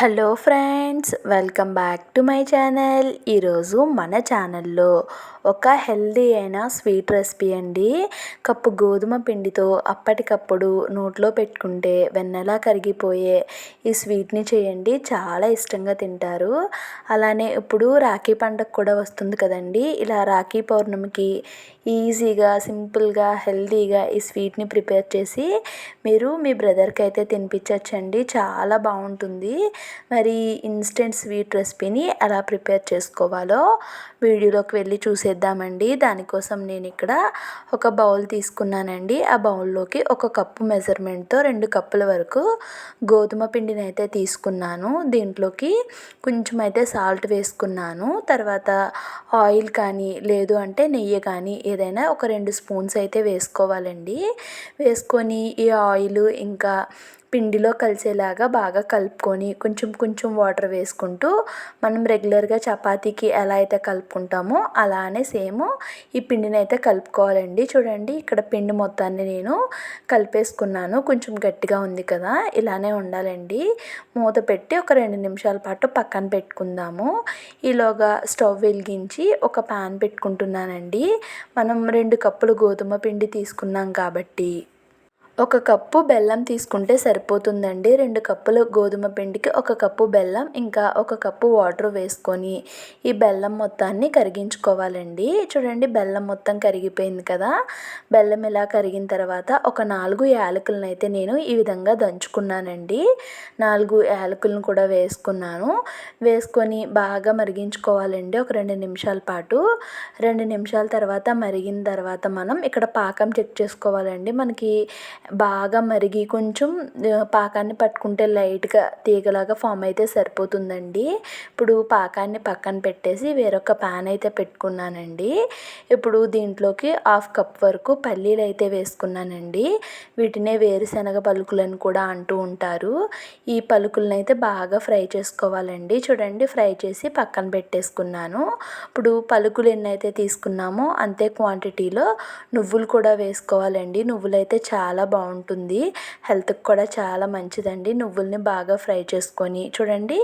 Hello friends welcome back to my channel. ఈరోజు మన ఛానల్లో ఒక హెల్దీ అయిన స్వీట్ రెసిపీ అండి. కప్పు గోధుమ పిండితో అప్పటికప్పుడు నోట్లో పెట్టుకుంటే వెన్నెలా కరిగిపోయే ఈ స్వీట్ని చేయండి. చాలా ఇష్టంగా తింటారు. అలానే ఇప్పుడు రాఖీ పండగ కూడా వస్తుంది కదండి. ఇలా రాఖీ పౌర్ణమికి ఈజీగా సింపుల్గా హెల్దీగా ఈ స్వీట్ని ప్రిపేర్ చేసి మీరు మీ బ్రదర్కి అయితే తినిపించవచ్చండి చాలా బాగుంటుంది. మరి ఇన్స్టెంట్ స్వీట్ రెసిపీని ఎలా ప్రిపేర్ చేసుకోవాలో వీడియోలోకి వెళ్ళి చూసేద్దామండి. దానికోసం నేను ఇక్కడ ఒక బౌల్ తీసుకున్నానండి. ఆ బౌల్లోకి ఒక కప్పు మెజర్మెంట్తో రెండు కప్పుల వరకు గోధుమ పిండిని అయితే తీసుకున్నాను. దీంట్లోకి కొంచెం అయితే సాల్ట్ వేసుకున్నాను. తర్వాత ఆయిల్ కానీ లేదు అంటే నెయ్యి కానీ ఏదైనా ఒక రెండు స్పూన్స్ అయితే వేసుకోవాలండి. వేసుకొని ఈ ఆయిల్ ఇంకా పిండిలో కలిసేలాగా బాగా కలుపుకొని కొంచెం కొంచెం వాటర్ వేసుకుంటూ మనం రెగ్యులర్గా చపాతీకి ఎలా అయితే కలుపుకుంటామో అలానే సేమ్ ఈ పిండిని అయితే కలుపుకోవాలండి. చూడండి ఇక్కడ పిండి మొత్తాన్ని నేను కలిపేసుకున్నాను. కొంచెం గట్టిగా ఉంది కదా ఇలానే ఉండాలండి. మూత పెట్టి ఒక రెండు నిమిషాల పాటు పక్కన పెట్టుకుందాము. ఈలోగా స్టవ్ వెలిగించి ఒక ప్యాన్ పెట్టుకుంటున్నానండి. మనం రెండు కప్పులు గోధుమ పిండి తీసుకున్నాం కాబట్టి ఒక కప్పు బెల్లం తీసుకుంటే సరిపోతుందండి. రెండు కప్పులు గోధుమ పిండికి ఒక కప్పు బెల్లం ఇంకా ఒక కప్పు వాటర్ వేసుకొని ఈ బెల్లం మొత్తాన్ని కరిగించుకోవాలండి. చూడండి బెల్లం మొత్తం కరిగిపోయింది కదా. బెల్లం ఇలా కరిగిన తర్వాత ఒక నాలుగు యాలకులను అయితే నేను ఈ విధంగా దంచుకున్నానండి. నాలుగు యాలకులను కూడా వేసుకున్నాను. వేసుకొని బాగా మరిగించుకోవాలండి ఒక రెండు నిమిషాల పాటు. రెండు నిమిషాల తర్వాత మరిగిన తర్వాత మనం ఇక్కడ పాకం చెక్ చేసుకోవాలండి. మనకి బాగా మరిగి కొంచెం పాకాన్ని పట్టుకుంటే లైట్గా తీగలాగా ఫామ్ అయితే సరిపోతుందండి. ఇప్పుడు పాకాన్ని పక్కన పెట్టేసి వేరొక ప్యాన్ అయితే పెట్టుకున్నానండి. ఇప్పుడు దీంట్లోకి హాఫ్ కప్ వరకు పల్లీలు అయితే వేసుకున్నానండి. వీటినే వేరుశనగ పలుకులని కూడా అంటూ ఉంటారు. ఈ పలుకులను అయితే బాగా ఫ్రై చేసుకోవాలండి. చూడండి ఫ్రై చేసి పక్కన పెట్టేసుకున్నాను. ఇప్పుడు పలుకులు ఎన్నైతే తీసుకున్నామో అంతే క్వాంటిటీలో నువ్వులు కూడా వేసుకోవాలండి. నువ్వులు అయితే చాలా బాగుంటుంది. హెల్త్కి కూడా చాలా మంచిదండి. నువ్వుల్ని బాగా ఫ్రై చేసుకొని చూడండి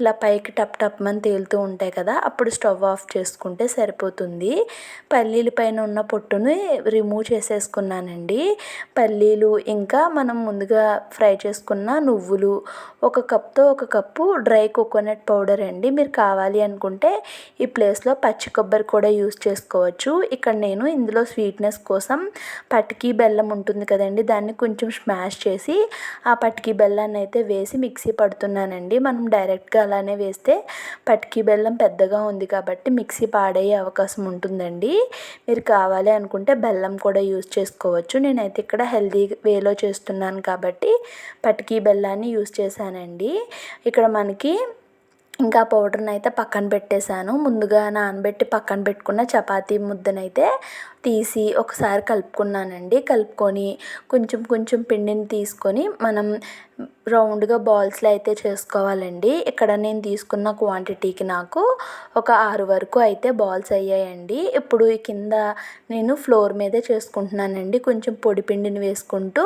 ఇలా పైకి టప్ టప్ అని తేలుతూ ఉంటాయి కదా అప్పుడు స్టవ్ ఆఫ్ చేసుకుంటే సరిపోతుంది. పల్లీల పైన ఉన్న పొట్టుని రిమూవ్ చేసేసుకున్నానండి. పల్లీలు ఇంకా మనం ముందుగా ఫ్రై చేసుకున్న నువ్వులు ఒక కప్తో ఒక కప్పు డ్రై కోకోనట్ పౌడర్ అండి. మీరు కావాలి అనుకుంటే ఈ ప్లేస్లో పచ్చి కొబ్బరి కూడా యూస్ చేసుకోవచ్చు. ఇక్కడ నేను ఇందులో స్వీట్నెస్ కోసం పటికి బెల్లం ఉంటుంది కదండి దాన్ని కొంచెం స్మాష్ చేసి ఆ పటికి బెల్లాన్ని అయితే వేసి మిక్సీ పడుతున్నానండి. మనం డైరెక్ట్గా అలానే వేస్తే పటికి బెల్లం పెద్దగా ఉంది కాబట్టి మిక్సీ పాడయ్యే అవకాశం ఉంటుందండి. మీరు కావాలి అనుకుంటే బెల్లం కూడా యూస్ చేసుకోవచ్చు. నేనైతే ఇక్కడ హెల్దీ వేలో చేస్తున్నాను కాబట్టి పటికి బెల్లాన్ని యూస్ చేశానండి. ఇక్కడ మనకి ఇంకా పౌడర్ని అయితే పక్కన పెట్టేశాను. ముందుగా నానబెట్టి పక్కన పెట్టుకున్న చపాతీ ముద్దనైతే తీసి ఒకసారి కలుపుకున్నానండి. కలుపుకొని కొంచెం కొంచెం పిండిని తీసుకొని మనం రౌండ్గా బాల్స్లో అయితే చేసుకోవాలండి. ఇక్కడ నేను తీసుకున్న క్వాంటిటీకి నాకు ఒక ఆరు వరకు అయితే బాల్స్ అయ్యాయండి. ఇప్పుడు ఈ కింద నేను ఫ్లోర్ మీదే చేసుకుంటున్నానండి. కొంచెం పొడి పిండిని వేసుకుంటూ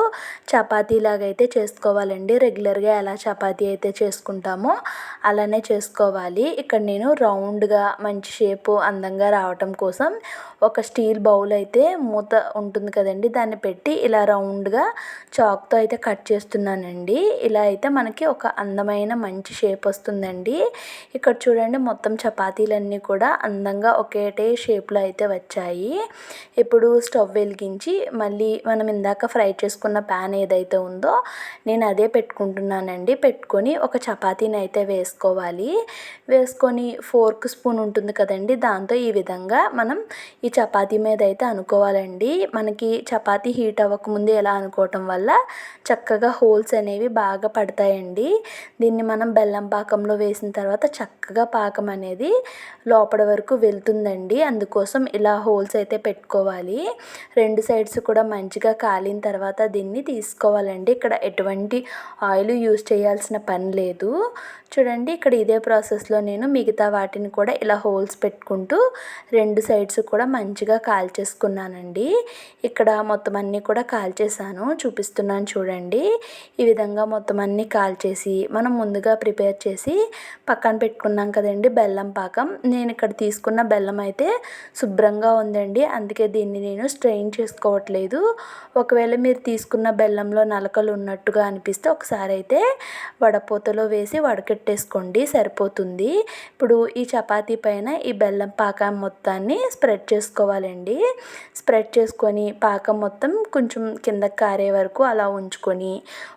చపాతీలాగా అయితే చేసుకోవాలండి. రెగ్యులర్గా ఎలా చపాతీ అయితే చేసుకుంటామో అలానే చేసుకోవాలి. ఇక్కడ నేను రౌండ్గా మంచి షేపు అందంగా రావటం కోసం ఒక స్టీల్ బౌల్ అయితే మూత ఉంటుంది కదండి దాన్ని పెట్టి ఇలా రౌండ్గా చాక్తో అయితే కట్ చేస్తున్నానండి. ఇలా అయితే మనకి ఒక అందమైన మంచి షేప్ వస్తుందండి. ఇక్కడ చూడండి మొత్తం చపాతీలన్నీ కూడా అందంగా ఒకేటే షేప్లో అయితే వచ్చాయి. ఇప్పుడు స్టవ్ వెలిగించి మళ్ళీ మనం ఇందాక ఫ్రై చేసుకున్న ప్యాన్ ఏదైతే ఉందో నేను అదే పెట్టుకుంటున్నానండి. పెట్టుకొని ఒక చపాతీని అయితే వేసుకోవాలి. వేసుకొని ఫోర్క్ స్పూన్ ఉంటుంది కదండి దాంతో ఈ విధంగా మనం ఈ చపాతీ మీద అయితే అయితే అనుకోవాలండి. మనకి చపాతీ హీట్ అవ్వకముందు ఎలా అనుకోవటం వల్ల చక్కగా హోల్స్ అనేవి బాగా పడతాయండి. దీన్ని మనం బెల్లం పాకంలో వేసిన తర్వాత చక్కగా పాకం అనేది లోపల వరకు వెళ్తుందండి. అందుకోసం ఇలా హోల్స్ అయితే పెట్టుకోవాలి. రెండు సైడ్స్ కూడా మంచిగా కాలిన తర్వాత దీన్ని తీసుకోవాలండి. ఇక్కడ ఎటువంటి ఆయిల్ యూస్ చేయాల్సిన పని లేదు. చూడండి ఇక్కడ ఇదే ప్రాసెస్లో నేను మిగతా వాటిని కూడా ఇలా హోల్స్ పెట్టుకుంటూ రెండు సైడ్స్ కూడా మంచిగా కాల్చేసుకుంటాను చేసుకున్నానండి ఇక్కడ మొత్తం అన్నీ కూడా కాల్చేసాను చూపిస్తున్నాను చూడండి. ఈ విధంగా మొత్తం అన్నీ కాల్చేసి మనం ముందుగా ప్రిపేర్ చేసి పక్కన పెట్టుకున్నాం కదండి బెల్లం పాకం. నేను ఇక్కడ తీసుకున్న బెల్లం అయితే శుభ్రంగా ఉందండి. అందుకే దీన్ని నేను స్ట్రెయిన్ చేసుకోవట్లేదు. ఒకవేళ మీరు తీసుకున్న బెల్లంలో నలకలు ఉన్నట్టుగా అనిపిస్తే ఒకసారి అయితే వడపోతలో వేసి వడకెట్టేసుకోండి. సరిపోతుంది. ఇప్పుడు ఈ చపాతీ పైన ఈ బెల్లం పాకం మొత్తాన్ని స్ప్రెడ్ చేసుకోవాలండి. స్ప్రెడ్ చేసుకొని పాకం మొత్తం కొంచెం కిందకి కారే వరకు అలా ఉంచుకొని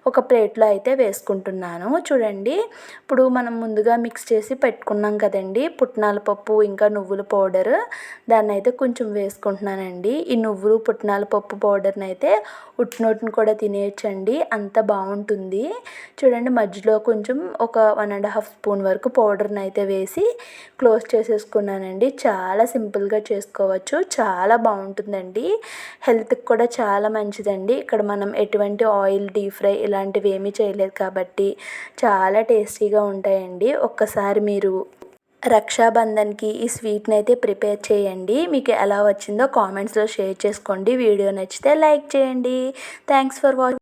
ఒక ప్లేట్లో అయితే వేసుకుంటున్నాను. చూడండి ఇప్పుడు మనం ముందుగా మిక్స్ చేసి పెట్టుకున్నాం కదండి పుట్నాల పప్పు ఇంకా నువ్వుల పౌడర్. దాన్ని అయితే కొంచెం వేసుకుంటున్నానండి. ఈ నువ్వులు పుట్నాల పప్పు పౌడర్ని అయితే ఉట్టినోటిని కూడా తినేయచ్చండి. అంత బాగుంటుంది. చూడండి మధ్యలో కొంచెం ఒక వన్ అండ్ హాఫ్ స్పూన్ వరకు పౌడర్ని అయితే వేసి క్లోజ్ చేసేసుకున్నానండి. చాలా సింపుల్గా చేసుకోవచ్చు. చాలా బాగుంటుందండి. హెల్త్కి కూడా చాలా మంచిదండి. ఇక్కడ మనం ఎటువంటి ఆయిల్ డీప్ ఫ్రై ఇలాంటివి ఏమీ చేయలేదు కాబట్టి చాలా టేస్టీగా ఉంటాయండి. ఒక్కసారి మీరు రక్షాబంధన్కి ఈ స్వీట్ని అయితే ప్రిపేర్ చేయండి. మీకు ఎలా వచ్చిందో కామెంట్స్లో షేర్ చేసుకోండి. వీడియో నచ్చితే లైక్ చేయండి. Thanks for watching